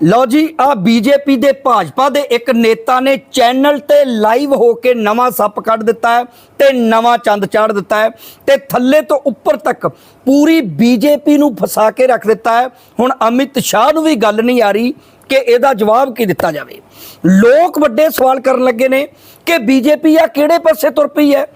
ਲਓ ਜੀ, ਆ ਬੀਜੇਪੀ ਦੇ ਭਾਜਪਾ ਦੇ ਇੱਕ ਨੇਤਾ ਨੇ ਚੈਨਲ ਤੇ ਲਾਈਵ ਹੋ ਕੇ ਨਵਾਂ ਸੱਪ ਕੱਢ ਦਿੱਤਾ ਹੈ ਤੇ ਨਵਾਂ ਚੰਦ ਚਾੜ ਦਿੱਤਾ ਹੈ ਤੇ ਥੱਲੇ ਤੋਂ ਉੱਪਰ ਤੱਕ ਪੂਰੀ ਬੀਜੇਪੀ ਨੂੰ ਫਸਾ ਕੇ ਰੱਖ ਦਿੱਤਾ ਹੈ। ਹੁਣ ਅਮਿਤ ਸ਼ਾਹ ਨੂੰ ਵੀ ਗੱਲ ਨਹੀਂ ਆ ਰਹੀ ਕਿ ਇਹਦਾ ਜਵਾਬ ਕੀ ਦਿੱਤਾ ਜਾਵੇ। ਲੋਕ ਵੱਡੇ ਸਵਾਲ ਕਰਨ ਲੱਗੇ ਨੇ ਕਿ ਬੀਜੇਪੀ ਆ ਕਿਹੜੇ ਪਾਸੇ ਤੁਰ ਪਈ ਹੈ?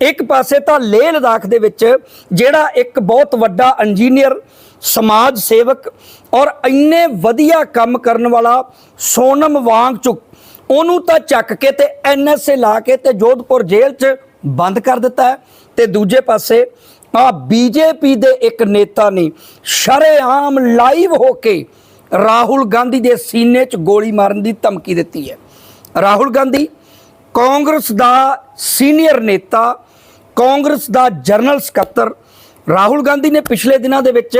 ਇੱਕ ਪਾਸੇ ਤਾਂ ਲੇਹ ਲਦਾਖ ਦੇ ਵਿੱਚ ਜਿਹੜਾ ਇੱਕ ਬਹੁਤ ਵੱਡਾ ਇੰਜੀਨੀਅਰ ਸਮਾਜ ਸੇਵਕ ਔਰ ਇੰਨੇ ਵਧੀਆ ਕੰਮ ਕਰਨ ਵਾਲਾ ਸੋਨਮ ਵਾਂਗਚੁਕ ਉਹਨੂੰ ਤਾਂ ਚੱਕ ਕੇ ਤੇ ਐਨਐਸਏ ਲਾ ਕੇ ਤੇ ਜੋਧਪੁਰ ਜੇਲ੍ਹ 'ਚ ਬੰਦ ਕਰ ਦਿੱਤਾ ਹੈ। ਤੇ ਦੂਜੇ ਪਾਸੇ ਆ ਬੀਜੇਪੀ ਦੇ ਇੱਕ ਨੇਤਾ ਨੇ ਸ਼ਰੇਆਮ ਲਾਈਵ ਹੋ ਕੇ ਰਾਹੁਲ ਗਾਂਧੀ ਦੇ ਸੀਨੇ 'ਚ ਗੋਲੀ ਮਾਰਨ ਦੀ ਧਮਕੀ ਦਿੱਤੀ ਹੈ। ਰਾਹੁਲ ਗਾਂਧੀ ਕਾਂਗਰਸ ਦਾ ਸੀਨੀਅਰ ਨੇਤਾ, ਕਾਂਗਰਸ ਦਾ ਜਨਰਲ ਸਕੱਤਰ ਰਾਹੁਲ ਗਾਂਧੀ ਨੇ ਪਿਛਲੇ ਦਿਨਾਂ ਦੇ ਵਿੱਚ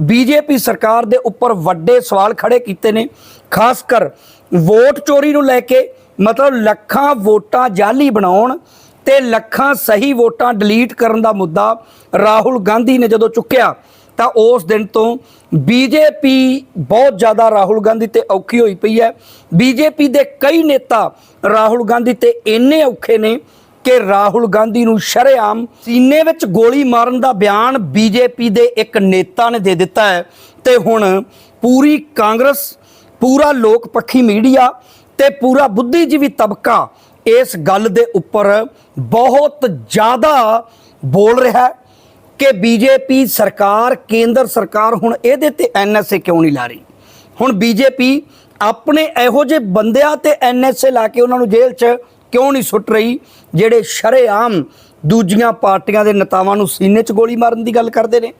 ਬੀਜੇਪੀ ਸਰਕਾਰ ਦੇ ਉੱਪਰ ਵੱਡੇ ਸਵਾਲ ਖੜੇ ਕੀਤੇ ਨੇ, ਖਾਸ ਕਰ ਵੋਟ ਚੋਰੀ ਨੂੰ ਲੈ ਕੇ, ਮਤਲਬ ਲੱਖਾਂ ਵੋਟਾਂ ਜਾਲੀ ਬਣਾਉਣ ਤੇ ਲੱਖਾਂ ਸਹੀ ਵੋਟਾਂ ਡਿਲੀਟ ਕਰਨ ਦਾ ਮੁੱਦਾ ਰਾਹੁਲ ਗਾਂਧੀ ਨੇ ਜਦੋਂ ਚੁੱਕਿਆ, ਤਾਂ ਉਸ ਦਿਨ ਤੋਂ ਬੀਜੇਪੀ ਬਹੁਤ ਜ਼ਿਆਦਾ ਰਾਹੁਲ ਗਾਂਧੀ ਤੇ ਔਖੀ ਹੋਈ ਪਈ ਹੈ। ਬੀਜੇਪੀ ਦੇ ਕਈ ਨੇਤਾ ਰਾਹੁਲ ਗਾਂਧੀ ਤੇ ਇੰਨੇ ਔਖੇ ਨੇ ਕਿ ਰਾਹੁਲ ਗਾਂਧੀ ਨੂੰ ਸ਼ਰੇਆਮ ਸੀਨੇ ਵਿੱਚ ਗੋਲੀ ਮਾਰਨ ਦਾ ਬਿਆਨ ਬੀਜੇਪੀ ਦੇ ਇੱਕ ਨੇਤਾ ਨੇ ਦੇ ਦਿੱਤਾ ਹੈ। ਤੇ ਹੁਣ ਪੂਰੀ ਕਾਂਗਰਸ, ਪੂਰਾ ਲੋਕ ਪੱਖੀ ਮੀਡੀਆ ਤੇ ਪੂਰਾ ਬੁੱਧੀਜੀਵੀ ਤਬਕਾ ਇਸ ਗੱਲ ਦੇ ਉੱਪਰ ਬਹੁਤ ਜ਼ਿਆਦਾ ਬੋਲ ਰਿਹਾ ਹੈ ਕਿ ਬੀਜੇਪੀ ਸਰਕਾਰ, ਕੇਂਦਰ ਸਰਕਾਰ ਹੁਣ ਇਹਦੇ ਤੇ ਐਨਐਸਏ ਕਿਉਂ ਨਹੀਂ ਲਾ ਰਹੀ? ਹੁਣ ਬੀਜੇਪੀ ਆਪਣੇ ਇਹੋ ਜਿਹੇ ਬੰਦਿਆਂ ਤੇ ਐਨਐਸਏ ਲਾ ਕੇ ਉਹਨਾਂ ਨੂੰ ਜੇਲ੍ਹ 'ਚ ਕਿਉਂ ਨਹੀਂ ਸੁੱਟ ਰਹੀ? ਜਿਹੜੇ ਸ਼ਰੇਆਮ ਦੂਜੀਆਂ ਪਾਰਟੀਆਂ ਦੇ ਨੇਤਾਵਾਂ ਨੂੰ ਸੀਨੇ 'ਚ ਗੋਲੀ ਮਾਰਨ ਦੀ ਗੱਲ ਕਰਦੇ ਨੇ।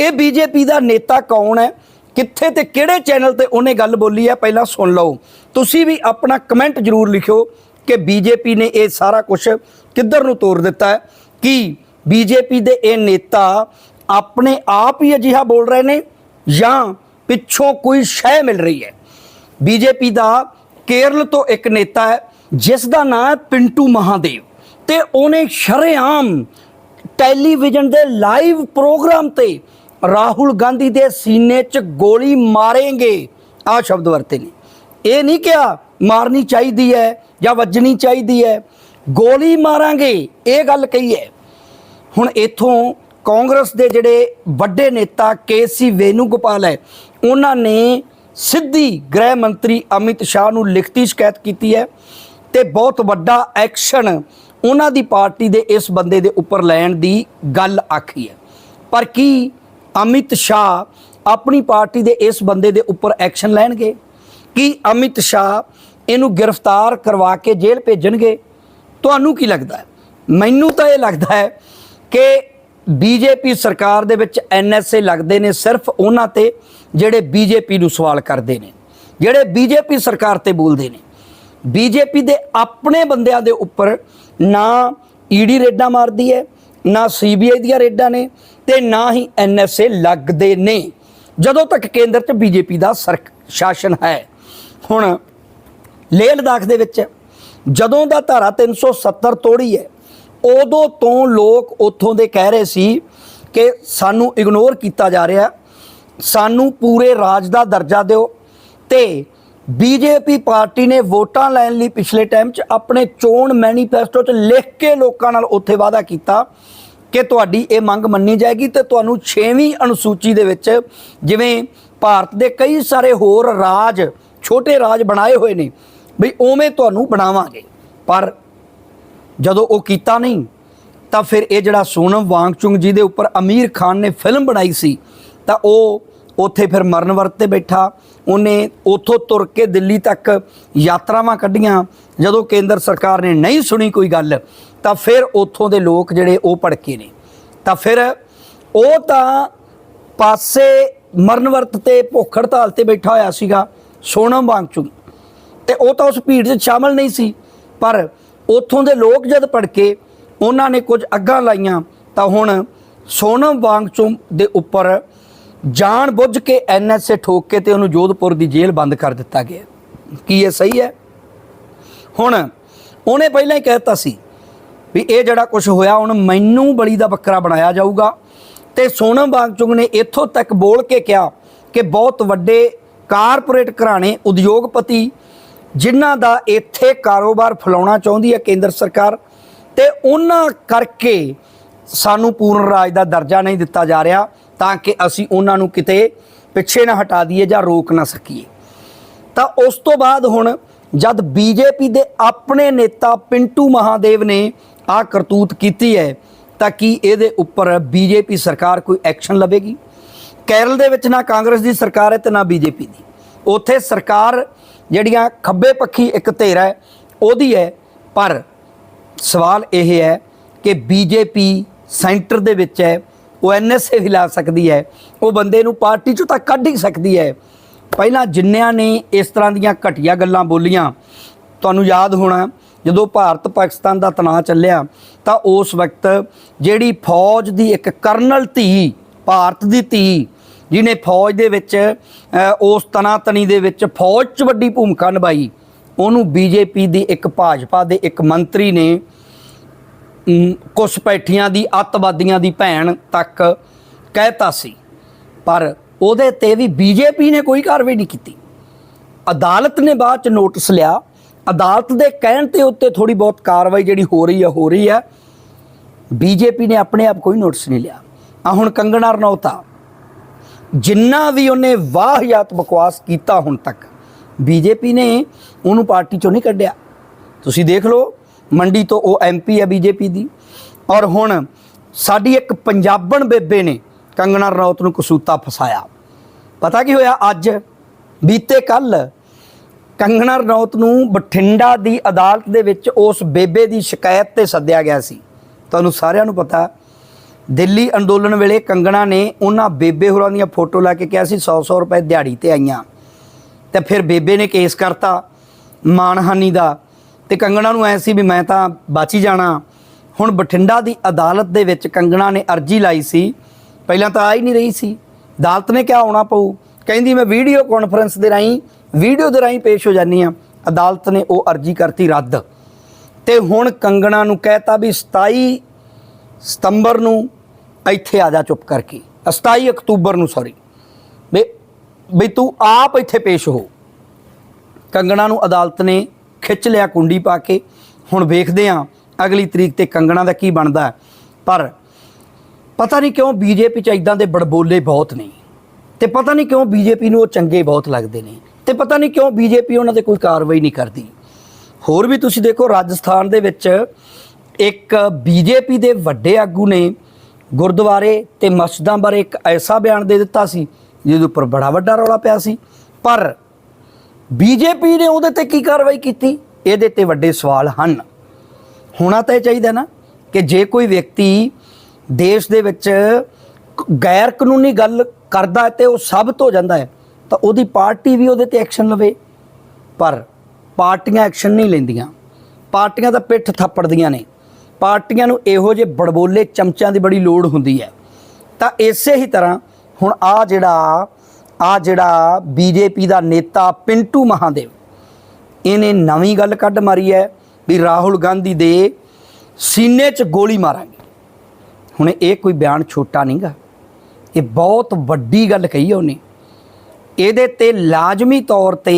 ਇਹ ਬੀਜੇਪੀ ਦਾ ਨੇਤਾ ਕੌਣ ਹੈ? ਕਿੱਥੇ ਤੇ ਕਿਹੜੇ ਚੈਨਲ ਤੇ ਉਹਨੇ ਗੱਲ ਬੋਲੀ ਹੈ? ਪਹਿਲਾਂ ਸੁਣ ਲਓ। ਤੁਸੀਂ ਵੀ ਆਪਣਾ ਕਮੈਂਟ ਜ਼ਰੂਰ ਲਿਖਿਓ ਕਿ ਬੀਜੇਪੀ ਨੇ ਇਹ ਸਾਰਾ ਕੁਝ ਕਿੱਧਰ ਨੂੰ ਤੋਰ ਦਿੱਤਾ ਹੈ? ਕਿ ਬੀਜੇਪੀ ਦੇ ਇਹ ਨੇਤਾ ਆਪਣੇ ਆਪ ਹੀ ਅਜਿਹਾ ਬੋਲ ਰਹੇ ਨੇ ਜਾਂ ਪਿੱਛੋਂ ਕੋਈ ਸ਼ੈ ਮਿਲ ਰਹੀ ਹੈ? ਬੀਜੇਪੀ ਦਾ ਕੇਰਲ ਤੋਂ ਇੱਕ ਨੇਤਾ ਹੈ। ਜਿਸ ਦਾ ਨਾਮ ਹੈ ਪਿੰਟੂ ਮਹਾਦੇਵ ਤੇ ਉਹਨੇ ਸ਼ਰੇਆਮ ਟੈਲੀਵਿਜ਼ਨ ਦੇ ਲਾਈਵ ਪ੍ਰੋਗਰਾਮ ਤੇ ਰਾਹੁਲ ਗਾਂਧੀ ਦੇ ਸੀਨੇ 'ਚ ਗੋਲੀ ਮਾਰੇਂਗੇ। ਆ ਸ਼ਬਦ ਵਰਤੇ ਨੇ। ਇਹ ਨਹੀਂ ਕਿਹਾ ਮਾਰਨੀ ਚਾਹੀਦੀ ਹੈ ਜਾਂ ਵੱਜਣੀ ਚਾਹੀਦੀ ਹੈ। ਗੋਲੀ ਮਾਰਾਂਗੇ, ਇਹ ਗੱਲ ਕਹੀ ਹੈ। ਹੁਣ ਇਥੋਂ ਕਾਂਗਰਸ ਦੇ ਜਿਹੜੇ ਵੱਡੇ ਨੇਤਾ ਕੇਸੀ ਵੇਨੂਗੋਪਾਲ ਹੈ, ਉਹਨਾਂ ਨੇ ਸਿੱਧੀ ਗ੍ਰਹਿ ਮੰਤਰੀ ਅਮਿਤ ਸ਼ਾਹ ਨੂੰ ਲਿਖਤੀ ਸ਼ਿਕਾਇਤ ਕੀਤੀ ਹੈ। ਤੇ ਬਹੁਤ ਵੱਡਾ ਐਕਸ਼ਨ ਉਹਨਾਂ ਦੀ ਪਾਰਟੀ ਦੇ ਇਸ ਬੰਦੇ ਦੇ ਉੱਪਰ ਲੈਣ ਦੀ ਗੱਲ ਆਖੀ ਹੈ। ਪਰ ਕੀ ਅਮਿਤ ਸ਼ਾਹ ਆਪਣੀ ਪਾਰਟੀ ਦੇ ਇਸ ਬੰਦੇ ਦੇ ਉੱਪਰ ਐਕਸ਼ਨ ਲੈਣਗੇ? ਕੀ ਅਮਿਤ ਸ਼ਾਹ ਇਹਨੂੰ ਗ੍ਰਿਫਤਾਰ ਕਰਵਾ ਕੇ ਜੇਲ੍ਹ ਭੇਜਣਗੇ? ਤੁਹਾਨੂੰ ਕੀ ਲੱਗਦਾ ਹੈ? ਮੈਨੂੰ ਤਾਂ ਇਹ ਲੱਗਦਾ ਹੈ ਕਿ ਬੀਜੇਪੀ ਸਰਕਾਰ ਦੇ ਵਿੱਚ ਐਨਐਸਏ ਲੱਗਦੇ ਨੇ ਸਿਰਫ ਉਹਨਾਂ ਤੇ ਜਿਹੜੇ ਬੀਜੇਪੀ ਨੂੰ ਸਵਾਲ ਕਰਦੇ ਨੇ, ਜਿਹੜੇ ਬੀਜੇਪੀ ਸਰਕਾਰ ਤੇ ਬੋਲਦੇ ਨੇ। ਬੀਜੇਪੀ ਦੇ ਆਪਣੇ ਬੰਦਿਆਂ ਦੇ ਉੱਪਰ ਨਾ ਈਡੀ ਰੇਡਾਂ ਮਾਰਦੀ ਹੈ, ਨਾ ਸੀਬੀਆਈ ਦੀਆਂ ਰੇਡਾਂ ਨੇ ਤੇ ਨਾ ਹੀ ਐਨਐਸਏ ਲੱਗਦੇ ਨੇ। ਜਦੋਂ ਤੱਕ ਕੇਂਦਰ 'ਚ ਬੀਜੇਪੀ ਦਾ ਸਰਕ, ਸ਼ਾਸਨ ਹੈ। ਹੁਣ ਲੇਹ ਲਦਾਖ ਦੇ ਵਿੱਚ ਜਦੋਂ ਦਾ ਧਾਰਾ 370 ਤੋੜੀ ਹੈ, ਉਦੋਂ ਤੋਂ ਲੋਕ ਉੱਥੋਂ ਦੇ ਕਹਿ ਰਹੇ ਸੀ ਕਿ ਸਾਨੂੰ ਇਗਨੋਰ ਕੀਤਾ ਜਾ ਰਿਹਾ। ਸਾਨੂੰ ਪੂਰੇ ਰਾਜ ਦਾ ਦਰਜਾ ਦਿਓ ਤੇ ਬੀਜੇਪੀ ਪਾਰਟੀ ਨੇ ਵੋਟਾਂ ਲੈਣ ਲਈ ਪਿਛਲੇ ਟਾਈਮ 'ਚ ਆਪਣੇ ਚੋਣ ਮੈਨੀਫੈਸਟੋ 'ਚ ਲਿਖ ਕੇ ਲੋਕਾਂ ਨਾਲ ਉੱਥੇ ਵਾਅਦਾ ਕੀਤਾ ਕਿ ਤੁਹਾਡੀ ਇਹ ਮੰਗ ਮੰਨੀ ਜਾਏਗੀ ਤੇ ਤੁਹਾਨੂੰ 6ਵੀਂ ਅਨੁਸੂਚੀ ਦੇ ਵਿੱਚ ਜਿਵੇਂ ਭਾਰਤ ਦੇ ਕਈ ਸਾਰੇ ਹੋਰ ਰਾਜ, ਛੋਟੇ ਰਾਜ ਬਣਾਏ ਹੋਏ ਨੇ ਵੀ ਉਵੇਂ ਤੁਹਾਨੂੰ ਬਣਾਵਾਂਗੇ। ਪਰ ਜਦੋਂ ਉਹ ਕੀਤਾ ਨਹੀਂ, ਤਾਂ ਫਿਰ ਇਹ ਜਿਹੜਾ ਸੋਨਮ ਵਾਂਗਚੁੰਗ ਜੀ ਦੇ ਉੱਪਰ ਅਮੀਰ ਖਾਨ ਨੇ ਫਿਲਮ ਬਣਾਈ ਸੀ, ਤਾਂ ਉਹ ਉੱਥੇ ਫਿਰ ਮਰਨ ਵਰਤ ਤੇ ਬੈਠਾ। ਉਹਨੇ ਉੱਥੋਂ ਤੁਰ ਕੇ ਦਿੱਲੀ ਤੱਕ ਯਾਤਰਾਵਾਂ ਕੱਢੀਆਂ। ਜਦੋਂ ਕੇਂਦਰ ਸਰਕਾਰ ਨੇ ਨਹੀਂ ਸੁਣੀ ਕੋਈ ਗੱਲ, ਤਾਂ ਫਿਰ ਉੱਥੋਂ ਦੇ ਲੋਕ ਜਿਹੜੇ ਉਹ ਭੜਕੇ ਨੇ। ਤਾਂ ਫਿਰ ਉਹ ਤਾਂ ਪਾਸੇ ਮਰਨ ਵਰਤ ਤੇ ਭੁੱਖ ਹੜਤਾਲ ਤੇ ਬੈਠਾ ਹੋਇਆ ਸੀਗਾ, ਸੋਨਮ ਵਾਂਗਚੁੰਗ ਤੇ ਉਹ ਤਾਂ ਉਸ ਭੀੜ 'ਚ ਸ਼ਾਮਲ ਨਹੀਂ ਸੀ। ਪਰ ਉੱਥੋਂ ਦੇ ਲੋਕ ਜਦ ਭੜਕੇ, ਉਹਨਾਂ ਨੇ ਕੁਝ ਅੱਗਾਂ ਲਾਈਆਂ, ਤਾਂ ਹੁਣ ਸੋਨਮ ਵਾਂਗਚੁੰਗ ਦੇ ਉੱਪਰ ਜਾਣ ਬੁੱਝ ਕੇ ਐਨਐਸਏ ਠੋਕ ਕੇ ਤੇ ਉਹਨੂੰ ਜੋਧਪੁਰ ਦੀ ਜੇਲ੍ਹ ਬੰਦ ਕਰ ਦਿੱਤਾ ਗਿਆ। ਕੀ ਇਹ ਸਹੀ ਹੈ? ਹੁਣ ਉਹਨੇ ਪਹਿਲਾਂ ਹੀ ਕਹਿਤਾ ਸੀ ਵੀ ਇਹ ਜਿਹੜਾ ਕੁਝ ਹੋਇਆ, ਹੁਣ ਮੈਨੂੰ ਬਲੀ ਦਾ ਬੱਕਰਾ ਬਣਾਇਆ ਜਾਊਗਾ ਤੇ ਸੋਨਮ ਬਾਗਚੁੰਗ ਨੇ ਇੱਥੋਂ ਤੱਕ ਬੋਲ ਕੇ ਕਿਹਾ ਕਿ ਬਹੁਤ ਵੱਡੇ ਕਾਰਪੋਰੇਟ ਘਰਾਣੇ, ਉਦਯੋਗਪਤੀ, ਜਿਨ੍ਹਾਂ ਦਾ ਇੱਥੇ ਕਾਰੋਬਾਰ ਫੈਲਾਉਣਾ ਚਾਹੁੰਦੀ ਹੈ ਕੇਂਦਰ ਸਰਕਾਰ ਤੇ ਉਹਨਾਂ ਕਰਕੇ ਸਾਨੂੰ ਪੂਰਨ ਰਾਜ ਦਾ ਦਰਜਾ ਨਹੀਂ ਦਿੱਤਾ ਜਾ ਰਿਹਾ। ਤਾਂ ਕਿ ਅਸੀਂ ਉਹਨਾਂ ਨੂੰ ਕਿਤੇ ਪਿੱਛੇ ਨਾ ਹਟਾ ਦਈਏ ਜਾਂ ਰੋਕ ਨਾ ਸਕੀਏ। ਤਾਂ ਉਸ ਤੋਂ ਬਾਅਦ ਹੁਣ ਜਦ ਬੀਜੇਪੀ ਦੇ ਆਪਣੇ ਨੇਤਾ ਪਿੰਟੂ ਮਹਾਦੇਵ ਨੇ ਆ ਕਰਤੂਤ ਕੀਤੀ ਹੈ, ਤਾਂ ਕੀ ਇਹਦੇ ਉੱਪਰ ਬੀਜੇਪੀ ਸਰਕਾਰ ਕੋਈ ਐਕਸ਼ਨ ਲਵੇਗੀ? ਕੇਰਲ ਦੇ ਵਿੱਚ ਨਾ ਕਾਂਗਰਸ ਦੀ ਸਰਕਾਰ ਹੈ ਤੇ ਨਾ ਬੀਜੇਪੀ ਦੀ। ਉੱਥੇ ਸਰਕਾਰ ਜਿਹੜੀਆਂ ਖੱਬੇ ਪੱਖੀ ਇੱਕ ਧਿਰ ਹੈ, ਉਹਦੀ ਹੈ, ਪਰ ਸਵਾਲ ਇਹ ਹੈ ਕਿ ਬੀਜੇਪੀ ਸੈਂਟਰ ਦੇ ਵਿੱਚ ਹੈ ਉਹ ਐਨਐਸਏ ਹਿਲਾ ਸਕਦੀ ਹੈ। ਉਹ ਬੰਦੇ ਨੂੰ ਪਾਰਟੀ ਚੋਂ ਤਾਂ ਕੱਢ ਹੀ ਸਕਦੀ ਹੈ। ਪਹਿਲਾਂ ਜਿੰਨਿਆਂ ਨੇ ਇਸ ਤਰ੍ਹਾਂ ਦੀਆਂ ਘਟੀਆਂ ਗੱਲਾਂ ਬੋਲੀਆਂ ਤੁਹਾਨੂੰ ਯਾਦ ਹੋਣਾ ਜਦੋਂ ਭਾਰਤ ਪਾਕਿਸਤਾਨ ਦਾ ਤਣਾਅ ਚੱਲਿਆ ਤਾਂ ਉਸ ਵਕਤ ਜਿਹੜੀ ਫੌਜ ਦੀ ਇੱਕ ਕਰਨਲ ਧੀ ਭਾਰਤ ਦੀ ਧੀ ਜਿਹਨੇ ਫੌਜ ਦੇ ਵਿੱਚ ਅ, ਉਸ ਤਣਾਤਣੀ ਦੇ ਵਿੱਚ ਫੌਜ 'ਚ ਵੱਡੀ ਭੂਮਿਕਾ ਨਿਭਾਈ ਉਹਨੂੰ ਬੀਜੇਪੀ ਦੀ ਇੱਕ ਭਾਜਪਾ ਦੇ ਇੱਕ ਮੰਤਰੀ ਨੇ ਕੁਸਪੈਠੀਆਂ ਦੀ, ਅੱਤਵਾਦੀਆਂ ਦੀ ਭੈਣ ਤੱਕ ਕਹਿਤਾ ਸੀ। ਪਰ ਉਹਦੇ ਤੇ ਵੀ ਬੀਜੇਪੀ ਨੇ ਕੋਈ ਕਾਰਵਾਈ ਨਹੀਂ ਕੀਤੀ। ਅਦਾਲਤ ਨੇ ਬਾਅਦ ਚ ਨੋਟਿਸ ਲਿਆ। ਅਦਾਲਤ ਦੇ ਕਹਿਣ ਤੇ ਉੱਤੇ ਥੋੜੀ ਬਹੁਤ ਕਾਰਵਾਈ ਜਿਹੜੀ ਹੋ ਰਹੀ ਹੈ ਹੋ ਰਹੀ ਹੈ ਬੀਜੇਪੀ ਨੇ ਆਪਣੇ ਆਪ ਕੋਈ ਨੋਟਿਸ ਨਹੀਂ ਲਿਆ। ਆ ਹੁਣ ਕੰਗਣਾ ਰਣੌਤਾ। ਜਿੰਨਾ ਵੀ ਉਹਨੇ ਵਾਹਿਯਾਤ ਬਕਵਾਸ ਕੀਤਾ ਹੁਣ ਤੱਕ ਬੀਜੇਪੀ ਨੇ ਉਹਨੂੰ ਪਾਰਟੀ ਚੋਂ ਨਹੀਂ ਕੱਢਿਆ। ਤੁਸੀਂ ਦੇਖ ਲਓ ਮੰਡੀ ਤੋਂ ਉਹ ਐਮਪੀ ਹੈ ਬੀਜੇਪੀ ਦੀ। ਔਰ ਹੁਣ ਸਾਡੀ ਇੱਕ ਪੰਜਾਬਣ ਬੇਬੇ ਨੇ ਕੰਗਣਾ ਰਣੌਤ ਨੂੰ ਕਸੂਤਾ ਫਸਾਇਆ। ਪਤਾ ਕੀ ਹੋਇਆ ਅੱਜ? ਬੀਤੇ ਕੱਲ ਕੰਗਣਾ ਰਣੌਤ ਨੂੰ ਬਠਿੰਡਾ ਦੀ ਅਦਾਲਤ ਦੇ ਵਿੱਚ ਉਸ ਬੇਬੇ ਦੀ ਸ਼ਿਕਾਇਤ ਤੇ ਸੱਦਿਆ ਗਿਆ ਸੀ। ਤੁਹਾਨੂੰ ਸਾਰਿਆਂ ਨੂੰ ਪਤਾ, ਦਿੱਲੀ ਅੰਦੋਲਨ ਵੇਲੇ ਕੰਗਣਾ ਨੇ ਉਹਨਾਂ ਬੇਬੇ ਹੋਰਾਂ ਦੀਆਂ ਫੋਟੋ ਲਾ ਕੇ ਕਿਹਾ ਸੀ 100-100 ਰੁਪਏ ਦਿਹਾੜੀ ਤੇ ਆਈਆਂ। ਤੇ ਫਿਰ ਬੇਬੇ ਨੇ ਕੇਸ ਕਰਤਾ ਮਾਨਹਾਨੀ ਦਾ। ਤੇ ਕੰਗਣਾ ਨੂੰ ਐ ਸੀ ਵੀ ਮੈਂ ਤਾਂ ਬਚ ਹੀ ਜਾਣਾ। ਹੁਣ ਬਠਿੰਡਾ ਦੀ ਅਦਾਲਤ ਦੇ ਵਿੱਚ ਕੰਗਣਾ ਨੇ ਅਰਜੀ ਲਾਈ ਸੀ। ਪਹਿਲਾਂ ਤਾਂ ਆ ਹੀ ਨਹੀਂ ਰਹੀ ਸੀ। ਅਦਾਲਤ ਨੇ ਕਿਹਾ ਆਉਣਾ ਪਊ। ਕਹਿੰਦੀ ਮੈਂ ਵੀਡੀਓ ਕਾਨਫਰੰਸ ਦੇ ਰਾਹੀਂ, ਵੀਡੀਓ ਦੇ ਰਾਹੀਂ ਪੇਸ਼ ਹੋ ਜਾਨੀ ਆ ਅਦਾਲਤ ਨੇ ਉਹ ਅਰਜੀ ਕਰਤੀ ਰੱਦ। ਤੇ ਹੁਣ ਕੰਗਣਾ ਨੂੰ ਕਹਿਤਾ ਵੀ 27 ਸਤੰਬਰ ਨੂੰ ਇੱਥੇ ਆ ਜਾ ਚੁੱਪ ਕਰਕੇ। 27 ਅਕਤੂਬਰ ਨੂੰ ਸੌਰੀ ਵੀ ਬਈ ਤੂੰ ਆਪ ਇੱਥੇ ਪੇਸ਼ ਹੋ। ਕੰਗਣਾ ਨੂੰ ਅਦਾਲਤ ਨੇ ਖਿੱਚ ਲਿਆ ਕੁੰਡੀ ਪਾ ਕੇ। ਹੁਣ ਵੇਖਦੇ ਹਾਂ ਅਗਲੀ ਤਰੀਕ ਤੇ ਕੰਗਣਾ ਦਾ ਕੀ ਬਣਦਾ ਪਰ ਪਤਾ ਨਹੀਂ ਕਿਉਂ ਬੀਜੇਪੀ ਚ ਇਦਾਂ ਦੇ ਬੜਬੋਲੇ ਬਹੁਤ ਨੇ। ਤੇ ਪਤਾ ਨਹੀਂ ਕਿਉਂ ਬੀਜੇਪੀ ਨੂੰ ਉਹ ਚੰਗੇ ਬਹੁਤ ਲੱਗਦੇ ਨੇ। ਤੇ ਪਤਾ ਨਹੀਂ ਕਿਉਂ ਬੀਜੇਪੀ ਉਹਨਾਂ ਤੇ ਕੋਈ ਕਾਰਵਾਈ ਨਹੀਂ ਕਰਦੀ। ਹੋਰ ਵੀ ਤੁਸੀਂ ਦੇਖੋ ਰਾਜਸਥਾਨ ਦੇ ਵਿੱਚ ਇੱਕ ਬੀਜੇਪੀ ਦੇ ਵੱਡੇ ਆਗੂ ਨੇ ਗੁਰਦੁਆਰੇ ਤੇ ਮਸਜਿਦਾਂ ਬਾਰੇ ਇੱਕ ਐਸਾ ਬਿਆਨ ਦੇ ਦਿੱਤਾ ਸੀ, ਜਿਹਦੇ ਉੱਪਰ ਬੜਾ ਵੱਡਾ ਰੌਲਾ ਪਿਆ ਸੀ। ਪਰ ਬੀਜੇਪੀ ਨੇ ਉਹਦੇ ਤੇ ਕੀ ਕਾਰਵਾਈ ਕੀਤੀ? ਇਹਦੇ ਤੇ ਵੱਡੇ ਸਵਾਲ ਹਨ। ਹੋਣਾ ਤਾਂ ਇਹ ਚਾਹੀਦਾ ਨਾ ਕਿ ਜੇ ਕੋਈ ਵਿਅਕਤੀ ਦੇਸ਼ ਦੇ ਵਿੱਚ ਗੈਰ ਕਾਨੂੰਨੀ ਗੱਲ ਕਰਦਾ ਹੈ ਤੇ ਉਹ ਸਾਬਤ ਹੋ ਜਾਂਦਾ ਹੈ, ਤਾਂ ਉਹਦੀ ਪਾਰਟੀ ਵੀ ਉਹਦੇ ਤੇ ਐਕਸ਼ਨ ਲਵੇ। ਪਰ ਪਾਰਟੀਆਂ ਐਕਸ਼ਨ ਨਹੀਂ ਲੈਂਦੀਆਂ। ਪਾਰਟੀਆਂ ਤਾਂ ਪਿੱਠ ਥੱਪੜਦੀਆਂ ਨੇ। ਪਾਰਟੀਆਂ ਨੂੰ ਇਹੋ ਜਿਹੇ ਬੜਬੋਲੇ ਚਮਚਿਆਂ ਦੀ ਬੜੀ ਲੋੜ ਹੁੰਦੀ ਹੈ। ਤਾਂ ਇਸੇ ਹੀ ਤਰ੍ਹਾਂ ਹੁਣ ਆ ਜਿਹੜਾ ਆ ਜਿਹੜਾ ਬੀਜੇਪੀ ਦਾ ਨੇਤਾ ਪਿੰਟੂ ਮਹਾਦੇਵ, ਇਹਨੇ ਨਵੀਂ ਗੱਲ ਕੱਢ ਮਾਰੀ ਹੈ ਵੀ ਰਾਹੁਲ ਗਾਂਧੀ ਦੇ ਸੀਨੇ 'ਚ ਗੋਲੀ ਮਾਰਾਂਗੇ। ਹੁਣ ਇਹ ਕੋਈ ਬਿਆਨ ਛੋਟਾ ਨਹੀਂਗਾ ਇਹ ਬਹੁਤ ਵੱਡੀ ਗੱਲ ਕਹੀ ਹੈ ਉਹਨੇ। ਇਹਦੇ ਤੇ ਲਾਜ਼ਮੀ ਤੌਰ ਤੇ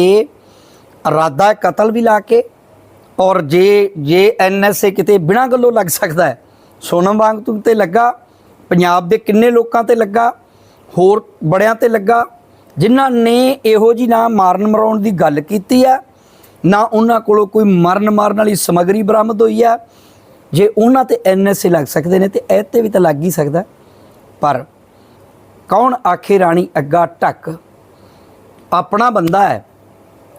ਇਰਾਦਾ ਕਤਲ ਵੀ ਲਾ ਕੇ ਔਰ ਜੇ ਜੇ ਐਨਐਸਏ ਕਿਤੇ ਬਿਨਾਂ ਗੱਲੋਂ ਲੱਗ ਸਕਦਾ ਹੈ, ਸੋਨਮ ਵਾਂਗਚੁਕ ਤੇ ਲੱਗਾ, ਪੰਜਾਬ ਦੇ ਕਿੰਨੇ ਲੋਕਾਂ ਤੇ ਲੱਗਾ, ਹੋਰ ਬੜਿਆਂ ਤੇ ਲੱਗਾ ਜਿਨ੍ਹਾਂ ਨੇ ਇਹੋ ਜੀ ਨਾ ਮਾਰਨ ਮਰਾਉਣ ਦੀ ਗੱਲ ਕੀਤੀ ਆ, ਨਾ ਉਹਨਾਂ ਕੋਲੋਂ ਕੋਈ ਮਰਨ ਮਾਰਨ ਵਾਲੀ ਸਮੱਗਰੀ ਬਰਾਮਦ ਹੋਈ ਆ। ਜੇ ਉਹਨਾਂ ਤੇ ਐਨਐਸਏ ਲੱਗ ਸਕਦੇ ਨੇ ਤੇ ਇਹ ਤੇ ਵੀ ਤਾਂ ਲੱਗ ਹੀ ਸਕਦਾ। ਪਰ ਕੌਣ ਆਖੇ ਰਾਣੀ ਅੱਗਾ ਟੱਕ ਆਪਣਾ ਬੰਦਾ ਹੈ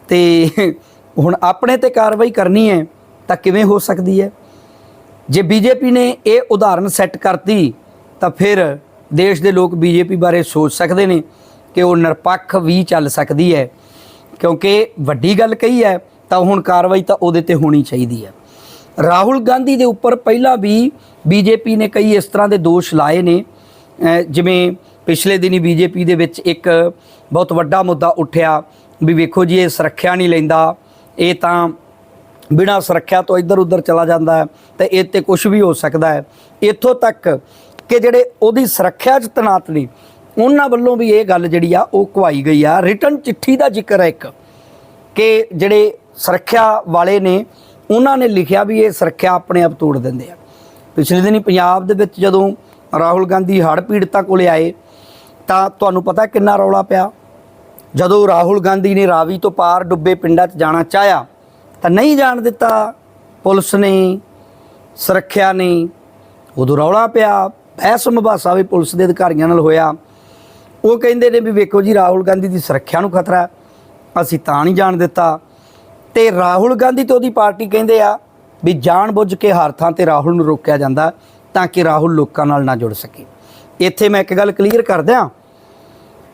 ਤੇ ਹੁਣ ਆਪਣੇ ਤੇ ਕਾਰਵਾਈ ਕਰਨੀ ਹੈ ਤਾਂ ਕਿਵੇਂ ਹੋ ਸਕਦੀ ਹੈ? ਜੇ ਬੀਜੇਪੀ ਨੇ ਇਹ ਉਦਾਹਰਨ ਸੈੱਟ ਕਰਤੀ ਤਾਂ ਫਿਰ ਦੇਸ਼ ਦੇ ਲੋਕ ਬੀਜੇਪੀ ਬਾਰੇ ਸੋਚ ਸਕਦੇ ਨੇ। ਕਿ ਉਹ ਨਿਰਪੱਖ ਵੀ ਚੱਲ ਸਕਦੀ ਹੈ। ਕਿਉਂਕਿ ਵੱਡੀ ਗੱਲ ਕਹੀ ਹੈ, ਤਾਂ ਹੁਣ ਕਾਰਵਾਈ ਤਾਂ ਉਹਦੇ ਤੇ ਹੋਣੀ ਚਾਹੀਦੀ ਹੈ। ਰਾਹੁਲ ਗਾਂਧੀ ਦੇ ਉੱਪਰ ਪਹਿਲਾਂ ਵੀ ਬੀਜੇਪੀ ਨੇ ਕਈ ਇਸ ਤਰ੍ਹਾਂ ਦੇ ਦੋਸ਼ ਲਾਏ ਨੇ। ਜਿਵੇਂ ਪਿਛਲੇ ਦਿਨੀ ਬੀਜੇਪੀ ਦੇ ਵਿੱਚ ਇੱਕ ਬਹੁਤ ਵੱਡਾ ਮੁੱਦਾ ਉੱਠਿਆ ਵੀ ਵੇਖੋ ਜੀ, ਇਹ ਸੁਰੱਖਿਆ ਨਹੀਂ ਲੈਂਦਾ। ਇਹ ਤਾਂ ਬਿਨਾਂ ਸੁਰੱਖਿਆ ਤੋਂ ਇੱਧਰ ਉੱਧਰ ਚਲਾ ਜਾਂਦਾ ਹੈ, ਤੇ ਇਹ ਤੇ ਕੁਝ ਵੀ ਹੋ ਸਕਦਾ ਹੈ। ਇੱਥੋਂ ਤੱਕ ਕਿ ਜਿਹੜੇ ਉਹਦੀ ਸੁਰੱਖਿਆ 'ਚ ਤੈਨਾਤ ਨੇ ਉਹਨਾਂ ਵੱਲੋਂ ਵੀ ਇਹ ਗੱਲ ਜਿਹੜੀ ਆ, ਉਹ ਕਵਾਈ ਗਈ ਆ। ਰਿਟਰਨ ਚਿੱਠੀ ਦਾ ਜ਼ਿਕਰ ਹੈ ਇੱਕ ਕਿ ਜਿਹੜੇ ਸੁਰੱਖਿਆ ਵਾਲੇ ਨੇ, ਉਹਨਾਂ ਨੇ ਲਿਖਿਆ ਵੀ ਇਹ ਸੁਰੱਖਿਆ ਆਪਣੇ ਆਪ ਤੋੜ ਦਿੰਦੇ ਆ। ਪਿਛਲੇ ਦਿਨੀ ਪੰਜਾਬ ਦੇ ਵਿੱਚ ਜਦੋਂ ਰਾਹੁਲ ਗਾਂਧੀ ਹੜ੍ਹ ਪੀੜਤਾਂ ਕੋਲੇ ਆਏ, ਤਾਂ ਤੁਹਾਨੂੰ ਪਤਾ ਕਿੰਨਾ ਰੌਲਾ ਪਿਆ? ਜਦੋਂ ਰਾਹੁਲ ਗਾਂਧੀ ਨੇ ਰਾਵੀ ਤੋਂ ਪਾਰ ਡੁੱਬੇ ਪਿੰਡਾਂ 'ਚ ਜਾਣਾ ਚਾਹਿਆ, ਤਾਂ ਨਹੀਂ ਜਾਣ ਦਿੱਤਾ। ਪੁਲਿਸ ਨੇ, ਸੁਰੱਖਿਆ ਨੇ, ਉਦੋਂ ਰੌਲਾ ਪਿਆ। ਬਹਿਸ ਮੁਬਾਸਾ ਵੀ ਪੁਲਿਸ ਦੇ ਅਧਿਕਾਰੀਆਂ ਨਾਲ ਹੋਇਆ। ਉਹ ਕਹਿੰਦੇ ਨੇ ਵੀ ਵੇਖੋ ਜੀ, ਰਾਹੁਲ ਗਾਂਧੀ ਦੀ ਸੁਰੱਖਿਆ ਨੂੰ ਖਤਰਾ ਅਸੀਂ ਤਾਂ ਨਹੀਂ ਜਾਣ ਦਿੱਤਾ। ਤੇ ਰਾਹੁਲ ਗਾਂਧੀ ਤੇ ਉਹਦੀ ਪਾਰਟੀ ਕਹਿੰਦੇ ਆ ਵੀ ਜਾਣਬੁੱਝ ਕੇ ਹਰ ਥਾਂ ਤੇ ਰਾਹੁਲ ਨੂੰ ਰੋਕਿਆ ਜਾਂਦਾ ਤਾਂ ਕਿ ਰਾਹੁਲ ਲੋਕਾਂ ਨਾਲ ਨਾ ਜੁੜ ਸਕੇ। ਇੱਥੇ ਮੈਂ ਇੱਕ ਗੱਲ ਕਲੀਅਰ ਕਰ ਦਿਆਂ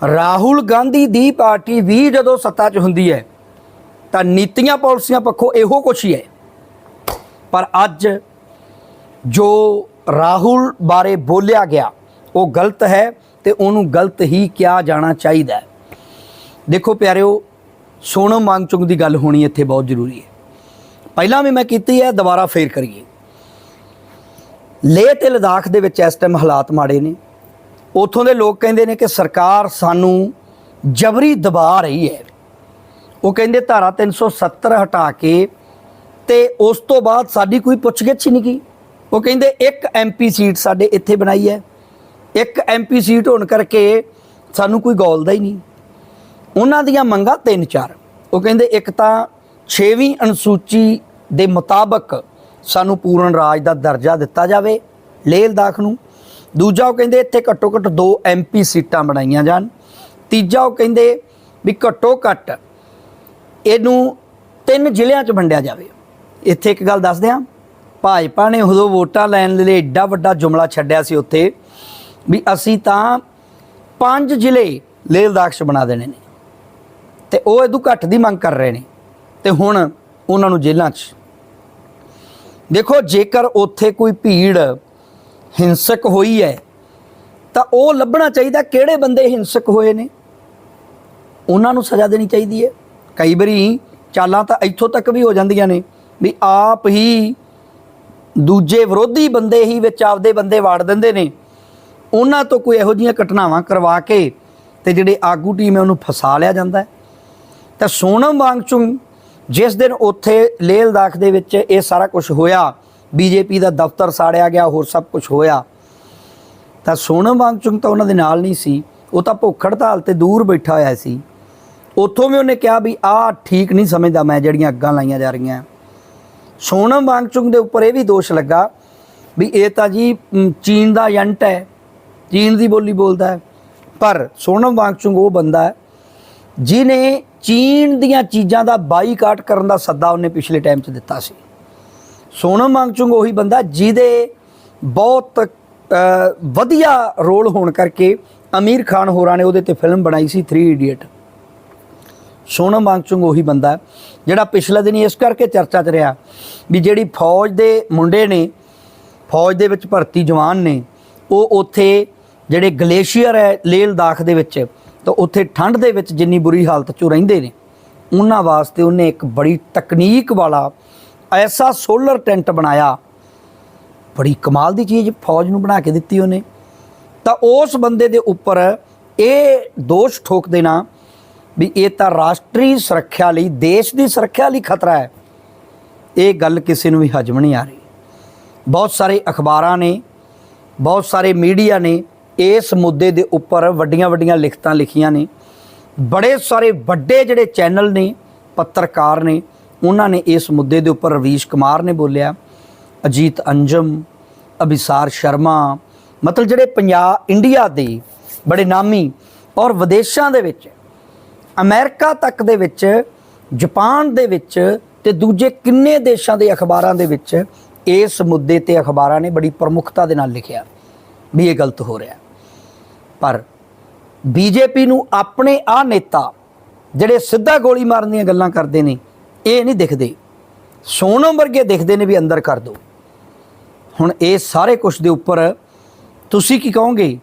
ਰਾਹੁਲ ਗਾਂਧੀ ਦੀ ਪਾਰਟੀ ਵੀ ਜਦੋਂ ਸੱਤਾ 'ਚ ਹੁੰਦੀ ਹੈ, ਤਾਂ ਨੀਤੀਆਂ ਪਾਲਿਸੀਆਂ ਪੱਖੋਂ ਇਹੋ ਕੁਛ ਹੀ ਹੈ। ਪਰ ਅੱਜ ਜੋ ਰਾਹੁਲ ਬਾਰੇ ਬੋਲਿਆ ਗਿਆ, ਉਹ ਗਲਤ ਹੈ। ਤੇ ਉਹਨੂੰ ਗਲਤ ਹੀ ਕਿਹਾ ਜਾਣਾ ਚਾਹੀਦਾ ਹੈ। ਦੇਖੋ ਪਿਆਰਿਓ ਸੋਨਮ ਵਾਂਗਚੁਕ ਦੀ ਗੱਲ ਹੋਣੀ ਇੱਥੇ ਬਹੁਤ ਜ਼ਰੂਰੀ ਹੈ। ਪਹਿਲਾਂ ਵੀ ਮੈਂ ਕੀਤੀ ਹੈ, ਦੁਬਾਰਾ ਫੇਰ ਕਰੀਏ। ਲੇਹ ਤੇ ਲਦਾਖ ਦੇ ਵਿੱਚ ਇਸ ਟਾਈਮ ਹਾਲਾਤ ਮਾੜੇ ਨੇ। ਉਥੋਂ ਦੇ ਲੋਕ ਕਹਿੰਦੇ ਨੇ ਕਿ ਸਰਕਾਰ ਸਾਨੂੰ ਜਬਰੀ ਦਬਾ ਰਹੀ ਹੈ। ਉਹ ਕਹਿੰਦੇ ਧਾਰਾ 370 ਹਟਾ ਕੇ ਤੇ ਉਸ ਤੋਂ ਬਾਅਦ ਸਾਡੀ ਕੋਈ ਪੁੱਛਗਿੱਛ ਹੀ ਨਹੀਂ ਕੀ। ਉਹ ਕਹਿੰਦੇ ਇੱਕ ਐਮਪੀ ਸੀਟ ਸਾਡੇ ਇੱਥੇ ਬਣਾਈ ਹੈ। ਇੱਕ ਐਮਪੀ ਸੀਟ ਹੋਣ ਕਰਕੇ ਸਾਨੂੰ ਕੋਈ ਗੋਲਦਾ ਹੀ ਨਹੀਂ। ਉਹਨਾਂ ਦੀਆਂ ਮੰਗਾਂ ਤਿੰਨ ਚਾਰ। ਉਹ ਕਹਿੰਦੇ ਇੱਕ ਤਾਂ 6ਵੀਂ ਅਨੁਸੂਚੀ ਦੇ ਮੁਤਾਬਕ ਸਾਨੂੰ ਪੂਰਨ ਰਾਜ ਦਾ ਦਰਜਾ ਦਿੱਤਾ ਜਾਵੇ ਲੇਹ ਲਦਾਖ ਨੂੰ। ਦੂਜਾ ਉਹ ਕਹਿੰਦੇ ਇੱਥੇ ਘੱਟੋ ਘੱਟ ਦੋ ਐਮਪੀ ਸੀਟਾਂ ਬਣਾਈਆਂ ਜਾਣ। ਤੀਜਾ ਉਹ ਕਹਿੰਦੇ ਵੀ ਘੱਟੋ ਘੱਟ ਇਹਨੂੰ ਤਿੰਨ ਜ਼ਿਲ੍ਹਿਆਂ 'ਚ ਵੰਡਿਆ ਜਾਵੇ। ਇੱਥੇ ਇੱਕ ਗੱਲ ਦੱਸਦੇ ਹਾਂ। ਭਾਜਪਾ ਨੇ ਉਦੋਂ ਵੋਟਾਂ ਲੈਣ ਲਈ ਏਡਾ ਵੱਡਾ ਜੁਮਲਾ ਛੱਡਿਆ ਸੀ ਉੱਥੇ। ਵੀ ਅਸੀਂ ਤਾਂ ਪੰਜ ਜ਼ਿਲ੍ਹੇ ਲੇਹ ਲਦਾਖ 'ਚ ਬਣਾ ਦੇਣੇ ਨੇ। ਤੇ ਉਹ ਇਹਦੂ ਘੱਟ ਦੀ ਮੰਗ ਕਰ ਰਹੇ ਨੇ। ਤੇ ਹੁਣ ਉਹਨਾਂ ਨੂੰ ਜੇਲ੍ਹਾਂ 'ਚ। ਦੇਖੋ, ਜੇਕਰ ਉੱਥੇ ਕੋਈ ਭੀੜ ਹਿੰਸਕ ਹੋਈ ਹੈ, ਤਾਂ ਉਹ ਲੱਭਣਾ ਚਾਹੀਦਾ ਕਿਹੜੇ ਬੰਦੇ ਹਿੰਸਕ ਹੋਏ ਨੇ। ਉਹਨਾਂ ਨੂੰ ਸਜ਼ਾ ਦੇਣੀ ਚਾਹੀਦੀ ਹੈ। ਕਈ ਵਾਰੀ ਚਾਲਾਂ ਤਾਂ ਇੱਥੋਂ ਤੱਕ ਵੀ ਹੋ ਜਾਂਦੀਆਂ ਨੇ ਵੀ ਆਪ ਹੀ ਦੂਜੇ ਵਿਰੋਧੀ ਬੰਦੇ ਹੀ ਵਿੱਚ ਆਪਦੇ ਬੰਦੇ ਵਾੜ ਦਿੰਦੇ ਨੇ। ਉਹਨਾਂ ਤੋਂ ਕੋਈ ਇਹੋ ਜਿਹੀਆਂ ਘਟਨਾਵਾਂ ਕਰਵਾ ਕੇ ਤੇ ਜਿਹੜੇ ਆਗੂ ਟੀਮ ਹੈ ਉਹਨੂੰ ਫਸਾ ਲਿਆ ਜਾਂਦਾ ਤਾਂ ਸੋਨਮ ਵਾਂਗਚੁੰਗ ਜਿਸ ਦਿਨ ਉੱਥੇ ਲੇਹ ਲਦਾਖ ਦੇ ਵਿੱਚ ਇਹ ਸਾਰਾ ਕੁਝ ਹੋਇਆ, ਬੀਜੇਪੀ ਦਾ ਦਫ਼ਤਰ ਸਾੜਿਆ ਗਿਆ, ਹੋਰ ਸਭ ਕੁਝ ਹੋਇਆ, ਤਾਂ ਸੋਨਮ ਵਾਂਗਚੁੰਗ ਤਾਂ ਉਹਨਾਂ ਦੇ ਨਾਲ ਨਹੀਂ ਸੀ। ਉਹ ਤਾਂ ਭੁੱਖ ਹੜਤਾਲ ਤੇ ਦੂਰ ਬੈਠਾ ਹੋਇਆ ਸੀ। ਉੱਥੋਂ ਵੀ ਉਹਨੇ ਕਿਹਾ ਵੀ, ਆਹ ਠੀਕ ਨਹੀਂ ਸਮਝਦਾ ਮੈਂ ਜਿਹੜੀਆਂ ਅੱਗਾਂ ਲਾਈਆਂ ਜਾ ਰਹੀਆਂ ਸੋਨਮ ਵਾਂਗਚੁੰਗ ਦੇ ਉੱਪਰ ਇਹ ਵੀ ਦੋਸ਼ ਲੱਗਾ ਵੀ ਇਹ ਤਾਂ ਜੀ ਚੀਨ ਦਾ ਏਜੰਟ ਹੈ। ਚੀਨ ਦੀ ਬੋਲੀ ਬੋਲਦਾ ਹੈ। ਪਰ ਸੋਨਮ ਵਾਂਗਚੁੰਗ ਉਹ ਬੰਦਾ ਹੈ ਜਿਨੇ ਚੀਨ ਦੀਆਂ ਚੀਜ਼ਾਂ ਦਾ ਬਾਈਕਾਟ ਕਰਨ ਦਾ ਸੱਦਾ ਉਹਨੇ ਪਿਛਲੇ ਟਾਈਮ 'ਚ ਦਿੱਤਾ ਸੀ। ਸੋਨਮ ਵਾਂਗਚੁੰਗ ਉਹੀ ਬੰਦਾ ਜਿਹਦੇ ਬਹੁਤ ਵਧੀਆ ਰੋਲ ਹੋਣ ਕਰਕੇ ਅਮੀਰ ਖਾਨ ਹੋਰਾਂ ਨੇ ਉਹਦੇ ਤੇ ਫਿਲਮ ਬਣਾਈ ਸੀ 3 ਇਡੀਅਟ ਸੋਨਮ ਵਾਂਗਚੁੰਗ ਉਹੀ ਬੰਦਾ ਜਿਹੜਾ ਪਿਛਲੇ ਦਿਨੀ ਇਸ ਕਰਕੇ ਚਰਚਾ 'ਚ ਰਿਹਾ ਵੀ ਜਿਹੜੀ ਫੌਜ ਦੇ ਮੁੰਡੇ ਨੇ, ਫੌਜ ਦੇ ਵਿੱਚ ਭਰਤੀ ਜਵਾਨ ਨੇ, ਉਹ ਉੱਥੇ ਜਿਹੜੇ ਗਲੇਸ਼ੀਅਰ ਹੈ ਲੇਹ ਲਦਾਖ ਦੇ ਵਿੱਚ, ਤਾਂ ਉੱਥੇ ਠੰਡ ਦੇ ਵਿੱਚ ਜਿੰਨੀ ਬੁਰੀ ਹਾਲਤ 'ਚ ਰਹਿੰਦੇ ਨੇ, ਉਹਨਾਂ ਵਾਸਤੇ ਉਹਨੇ ਇੱਕ ਬੜੀ ਤਕਨੀਕ ਵਾਲਾ ਐਸਾ ਸੋਲਰ ਟੈਂਟ ਬਣਾਇਆ। ਬੜੀ ਕਮਾਲ ਦੀ ਚੀਜ਼ ਫੌਜ ਨੂੰ ਬਣਾ ਕੇ ਦਿੱਤੀ ਉਹਨੇ। ਤਾਂ ਉਸ ਬੰਦੇ ਦੇ ਉੱਪਰ ਇਹ ਦੋਸ਼ ਠੋਕ ਦੇਣਾ ਵੀ ਇਹ ਤਾਂ ਰਾਸ਼ਟਰੀ ਸੁਰੱਖਿਆ ਲਈ, ਦੇਸ਼ ਦੀ ਸੁਰੱਖਿਆ ਲਈ ਖਤਰਾ ਹੈ। ਇਹ ਗੱਲ ਕਿਸੇ ਨੂੰ ਵੀ ਹਜਮ ਨਹੀਂ ਆ ਰਹੀ। ਬਹੁਤ ਸਾਰੇ ਅਖਬਾਰਾਂ ਨੇ, ਬਹੁਤ ਸਾਰੇ ਮੀਡੀਆ ਨੇ ਇਸ ਮੁੱਦੇ ਦੇ ਉੱਪਰ ਵੱਡੀਆਂ ਵੱਡੀਆਂ ਲਿਖਤਾਂ ਲਿਖੀਆਂ ਨੇ। ਬੜੇ ਸਾਰੇ ਵੱਡੇ ਜਿਹੜੇ ਚੈਨਲ ਨੇ, ਪੱਤਰਕਾਰ ਨੇ, ਉਹਨਾਂ ਨੇ ਇਸ ਮੁੱਦੇ ਦੇ ਉੱਪਰ ਰਵੀਸ਼ ਕੁਮਾਰ ਨੇ ਬੋਲਿਆ, ਅਜੀਤ ਅੰਜਮ, ਅਭਿਸਾਰ ਸ਼ਰਮਾ, ਮਤਲਬ ਜਿਹੜੇ ਪੰਜਾਬ, ਇੰਡੀਆ ਦੇ ਬੜੇ ਨਾਮੀ ਔਰ ਵਿਦੇਸ਼ਾਂ ਦੇ ਵਿੱਚ, ਅਮਰੀਕਾ ਤੱਕ ਦੇ ਵਿੱਚ, ਜਾਪਾਨ ਦੇ ਵਿੱਚ ਤੇ ਦੂਜੇ ਕਿੰਨੇ ਦੇਸ਼ਾਂ ਦੇ ਅਖਬਾਰਾਂ ਦੇ ਵਿੱਚ ਇਸ ਮੁੱਦੇ ਤੇ ਅਖਬਾਰਾਂ ਨੇ ਬੜੀ ਪ੍ਰਮੁੱਖਤਾ ਦੇ ਨਾਲ ਲਿਖਿਆ ਵੀ ਇਹ ਗਲਤ ਹੋ ਰਿਹਾ। ਪਰ ਬੀਜੇਪੀ ਨੂੰ ਆਪਣੇ ਆ ਨੇਤਾ ਜਿਹੜੇ ਸਿੱਧਾ ਗੋਲੀ ਮਾਰਨ ਦੀਆਂ ਗੱਲਾਂ ਕਰਦੇ ਨੇ, ਇਹ ਨਹੀਂ ਦਿਖਦੇ। ਸੋਨਮ ਵਰਗੇ ਦਿਖਦੇ ਨੇ ਵੀ ਅੰਦਰ ਕਰ ਦੋ। ਹੁਣ ਇਹ ਸਾਰੇ ਕੁਝ ਦੇ ਉੱਪਰ ਤੁਸੀਂ ਕੀ ਕਹੋਗੇ?